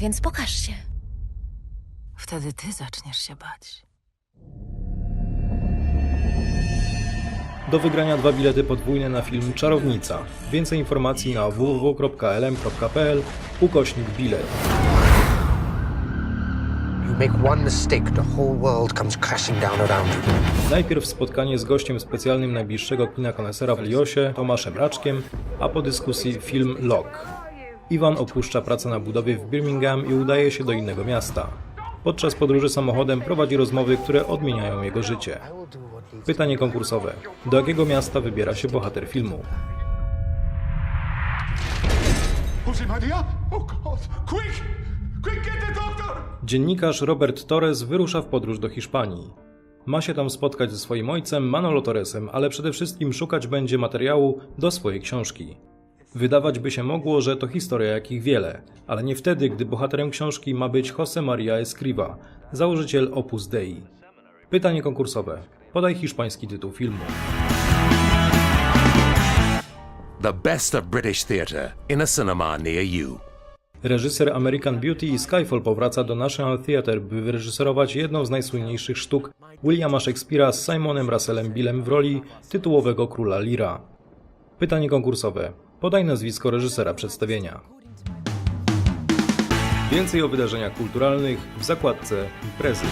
więc pokaż się. Wtedy ty zaczniesz się bać. Do wygrania dwa bilety podwójne na film Czarownica. Więcej informacji na www.lm.pl ukośnik bilet. Najpierw spotkanie z gościem specjalnym najbliższego kina konesera w Liosie, Tomaszem Raczkiem, a po dyskusji film Lock. Iwan opuszcza pracę na budowie w Birmingham i udaje się do innego miasta. Podczas podróży samochodem prowadzi rozmowy, które odmieniają jego życie. Pytanie konkursowe. Do jakiego miasta wybiera się bohater filmu? Oh! Dziennikarz Robert Torres wyrusza w podróż do Hiszpanii. Ma się tam spotkać ze swoim ojcem Manolo Torresem, ale przede wszystkim szukać będzie materiału do swojej książki. Wydawać by się mogło, że to historia jakich wiele, ale nie wtedy, gdy bohaterem książki ma być José María Escriva, założyciel Opus Dei. Pytanie konkursowe. Podaj hiszpański tytuł filmu. The best of British theatre in a cinema near you. Reżyser American Beauty i Skyfall powraca do National Theatre, by wyreżyserować jedną z najsłynniejszych sztuk Williama Shakespeare'a z Simonem Russellem Billem w roli tytułowego króla Lira. Pytanie konkursowe. Podaj nazwisko reżysera przedstawienia. Więcej o wydarzeniach kulturalnych w zakładce Imprezy.